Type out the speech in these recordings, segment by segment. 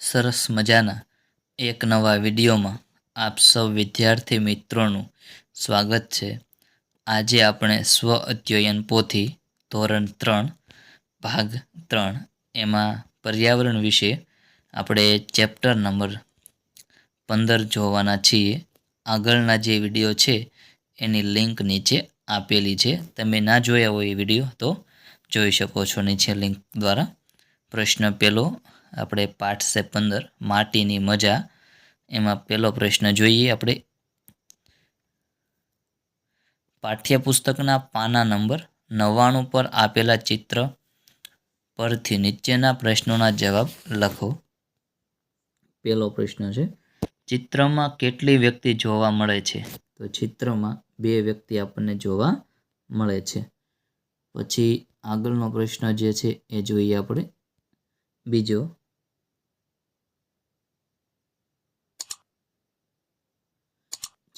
સરસ મજાના એક નવા વિડીયોમાં આપ સૌ વિદ્યાર્થી મિત્રોનું સ્વાગત છે. આજે આપણે સ્વ અધ્યયન પોથી ધોરણ ત્રણ, ભાગ ત્રણ એમાં પર્યાવરણ વિશે આપણે ચેપ્ટર નંબર પંદર જોવાના છીએ. આગળના જે વીડિયો છે એની લિંક નીચે આપેલી છે. તમે ના જોયા હોય એ વીડિયો તો જોઈ શકો છો નીચે લિંક દ્વારા. પ્રશ્ન પહેલો આપણે પાઠ છે પંદર, માટીની મજા. એમાં પહેલો પ્રશ્ન જોઈએ આપણે. પાઠ્યપુસ્તકના પાના નંબર નવ્વાણું પર આપેલા ચિત્ર પરથી નીચેના પ્રશ્નોના જવાબ લખો. પહેલો પ્રશ્ન છે, ચિત્રમાં કેટલી વ્યક્તિ જોવા મળે છે? તો ચિત્રમાં બે વ્યક્તિ આપણને જોવા મળે છે. પછી આગળનો પ્રશ્ન જે છે એ જોઈએ આપણે. બીજો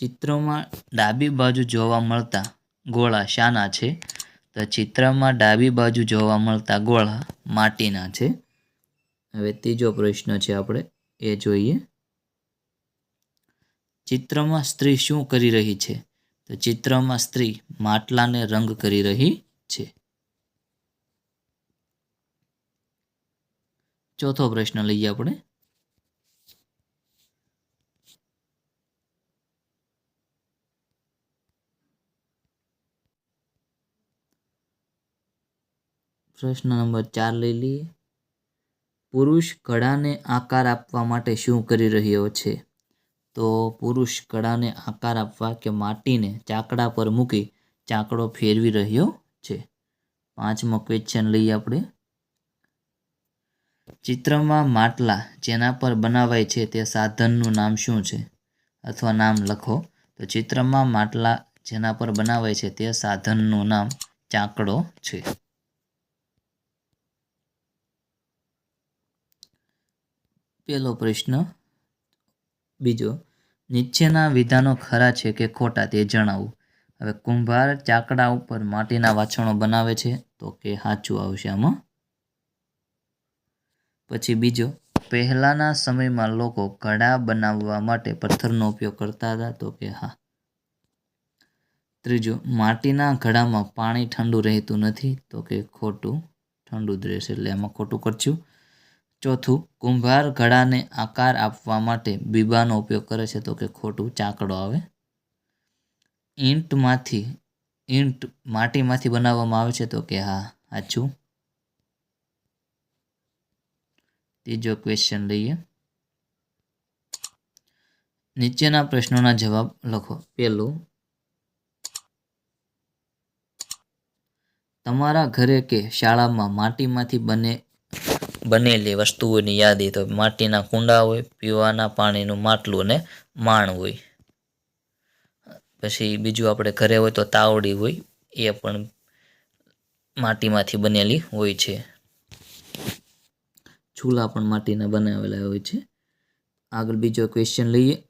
ચિત્રમાં ડાબી બાજુ જોવા મળતા ગોળા શાના છે. તો ચિત્રમાં ડાબી બાજુ જોવા મળતા ગોળા માટીના છે. હવે ત્રીજો પ્રશ્ન છે આપણે, એ જોઈએ. ચિત્રમાં સ્ત્રી શું કરી રહી છે? તો ચિત્રમાં સ્ત્રી માટલાને રંગ કરી રહી છે. ચોથો પ્રશ્ન લઈએ આપણે. પ્રશ્ન નંબર ચાર લઈ લઈએ. પુરુષ કળાને આકાર આપવા માટે શું કરી રહ્યો છે? તો પુરુષ કળાને આકાર આપવા કે માટીને ચાકડા પર મૂકી ચાકડો ફેરવી રહ્યો છે. પાંચમો ક્વેશ્ચન લઈએ આપણે. ચિત્રમાં માટલા જેના પર બનાવાય છે તે સાધનનું નામ શું છે? અથવા નામ લખો. તો ચિત્રમાં માટલા જેના પર બનાવાય છે તે સાધનનું નામ ચાકડો છે. પહેલો પ્રશ્ન. બીજો, નીચેના વિધાનો ખરા છે કે ખોટા તે જણાવું. હવે કુંભાર ચાકડા ઉપર માટીના વાછણો બનાવે છે તો કે સાચું આવશે આમાં. પછી બીજો, પહેલાના સમયમાં લોકો ઘડા બનાવવા માટે પથ્થરનો ઉપયોગ કરતા હતા તો કે હા. ત્રીજું, માટીના ઘડામાં પાણી ઠંડુ રહેતું નથી તો કે ખોટું ઠંડુ જ રહેશે એટલે એમાં ખોટું કરશું. ચોથું, કુંભાર ઘડાને આકાર આપવા માટે બીબાનો ઉપયોગ કરે છે તો કે ખોટું ચાકડો આવે. ઈંટમાંથી, ઈંટ માટીમાંથી બનાવવામાં આવે છે તો કે હા સાચું ત્રીજો ક્વેશ્ચન લઈએ. નીચેના પ્રશ્નોના જવાબ લખો. પહેલું, તમારા ઘરે કે શાળામાં માટીમાંથી બને બનેલી વસ્તુઓની યાદી તો માટીના કુંડા હોય, પીવાના પાણીનું માટલું અને માણ હોય. પછી બીજું આપણે ઘરે હોય તો તાવડી હોય, એ પણ માટીમાંથી બનેલી હોય છે. ચૂલા પણ માટીના બનાવેલા હોય છે. આગળ બીજો ક્વેશ્ચન લઈએ.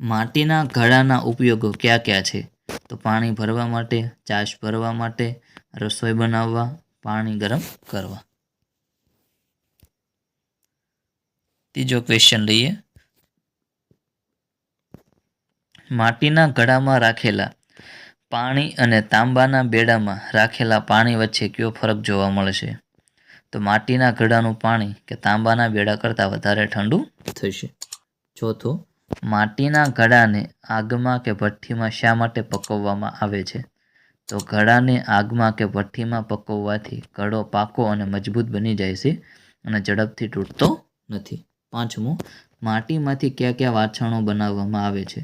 માટીના ઘડાના ઉપયોગો કયા કયા છે? તો પાણી ભરવા માટે, ચાશ ભરવા માટે, રસોઈ બનાવવા, પાણી ગરમ કરવા. ત્રીજો ક્વેશ્ચન લઈએ. માટીના ઘડામાં રાખેલા પાણી અને તાંબાના બેડામાં રાખેલા પાણી વચ્ચે કયો ફરક જોવા મળે છે તો માટીના ઘડાનું પાણી કે તાંબાના બેડા કરતાં વધારે ઠંડુ થશે. ચોથો, માટીના ઘડાને આગમાં કે ભઠ્ઠીમાં શા માટે પકવવામાં આવે છે? તો ઘડાને આગમાં કે ભઠ્ઠીમાં પકવવાથી ઘડો પાકો અને મજબૂત બની જાય છે અને ઝડપથી તૂટતો નથી. પાંચમું, માટીમાંથી કયા કયા વાછણો બનાવવામાં આવે છે?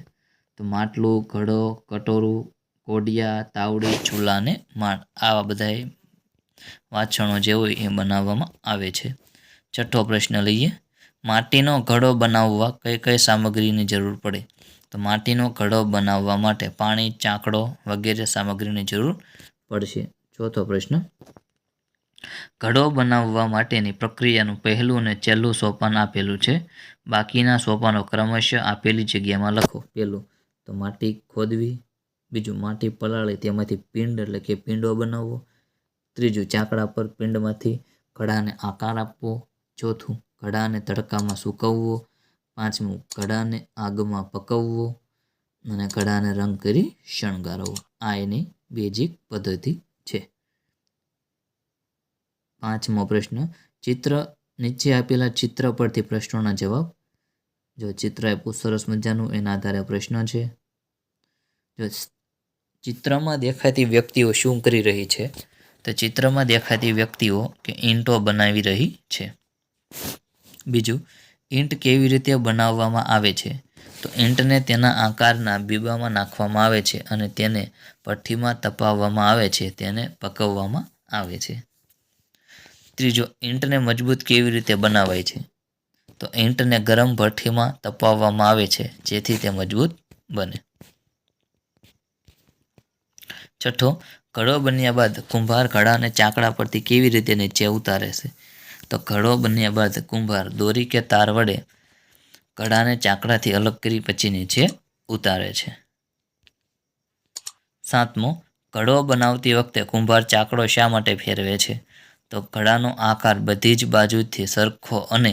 તો માટલું, ઘડો, કટોરું, કોડિયા, તાવડી, ચૂલા અને માણ આવા બધા વાછણો જે હોય એ બનાવવામાં આવે છે. છઠ્ઠો પ્રશ્ન લઈએ. માટીનો ઘડો બનાવવા કઈ કઈ સામગ્રીની જરૂર પડે? તો માટીનો ઘડો બનાવવા માટે પાણી, ચાકડો વગેરે સામગ્રીની જરૂર પડશે. ચોથો પ્રશ્ન ઘડો બનાવવા માટેની પ્રક્રિયાનું પહેલું અને છેલ્લું સોપાન આપેલું છે. બાકીના સોપાનો ક્રમશઃ આપેલી જગ્યામાં લખો. પહેલું, તો માટી ખોદવી. બીજું, માટી પલાળી તેમાંથી પિંડ એટલે કે પિંડો બનાવવો. ત્રીજું, ચાકડા પર પિંડમાંથી ઘડાને આકાર આપવો. ચોથું, ઘડાને તડકામાં સૂકવવો. પાંચમું, ઘડાને આગમાં પકવવો. અને ઘડાને રંગ કરી શણગારવો. આ એની બેઝિક પદ્ધતિ પાંચમો પ્રશ્ન, ચિત્ર, નીચે આપેલા ચિત્ર પરથી પ્રશ્નોના જવાબ. જો ચિત્ર આપ્યું સરસ મજાનું, એના આધારે પ્રશ્ન છે. જો ચિત્રમાં દેખાતી વ્યક્તિઓ શું કરી રહી છે? તો ચિત્રમાં દેખાતી વ્યક્તિઓ કે ઈંટો બનાવી રહી છે. બીજું, ઈંટ કેવી રીતે બનાવવામાં આવે છે? તો ઈંટને તેના આકારના બીબામાં નાખવામાં આવે છે અને તેને ભઠ્ઠીમાં તપાવવામાં આવે છે, તેને પકવવામાં આવે છે. ત્રીજો ઈંટને મજબૂત કેવી રીતે બનાવાય છે? તો ઈંટને ગરમ ભઠ્ઠીમાં તપાવવામાં આવે છે, જેથી તે મજબૂત બને. છઠ્ઠો, ઘડો બન્યા બાદ કુંભાર ઘડાને ચાકડા પરથી કેવી રીતે નીચે ઉતારે છે? તો ઘડો બન્યા બાદ કુંભાર દોરી કે તાર વડે ઘડાને ચાકડાથી અલગ કરી પછી નીચે ઉતારે છે. સાતમો, ઘડો બનાવતી વખતે કુંભાર ચાકડો શા માટે ફેરવે છે? તો ઘડાનો આકાર બધી જ બાજુથી સરખો અને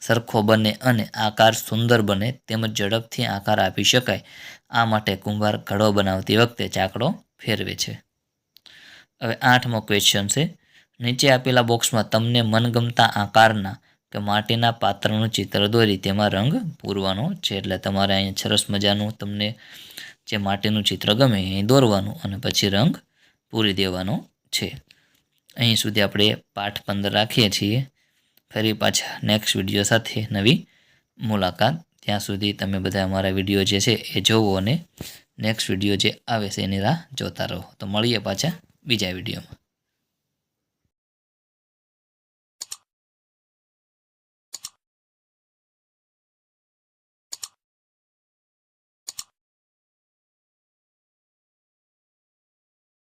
સરખો બને અને આકાર સુંદર બને તેમજ ઝડપથી આકાર આપી શકાય. આ માટે કુંભાર ઘડો બનાવતી વખતે ચાકડો ફેરવે છે. હવે આઠમો ક્વેશ્ચન છે. નીચે આપેલા બોક્સમાં તમને મનગમતા આકારના કે માટીના પાત્રનું ચિત્ર દોરી તેમાં રંગ પૂરવાનો છે. એટલે તમારે અહીંયા સરસ મજાનું તમને જે માટીનું ચિત્ર ગમે એ દોરવાનું અને પછી રંગ પૂરી દેવાનો છે. અહીં સુધી આપણે પાઠ પંદર રાખીએ છીએ. ફરી પાછા નેક્સ્ટ વીડિયો સાથે નવી મુલાકાત. ત્યાં સુધી તમે બધા અમારા વીડિયો જે છે એ જોવો અને નેક્સ્ટ વીડિયો જે આવે છે એની રાહ જોતા રહો. તો મળીએ પાછા બીજા વિડીયોમાં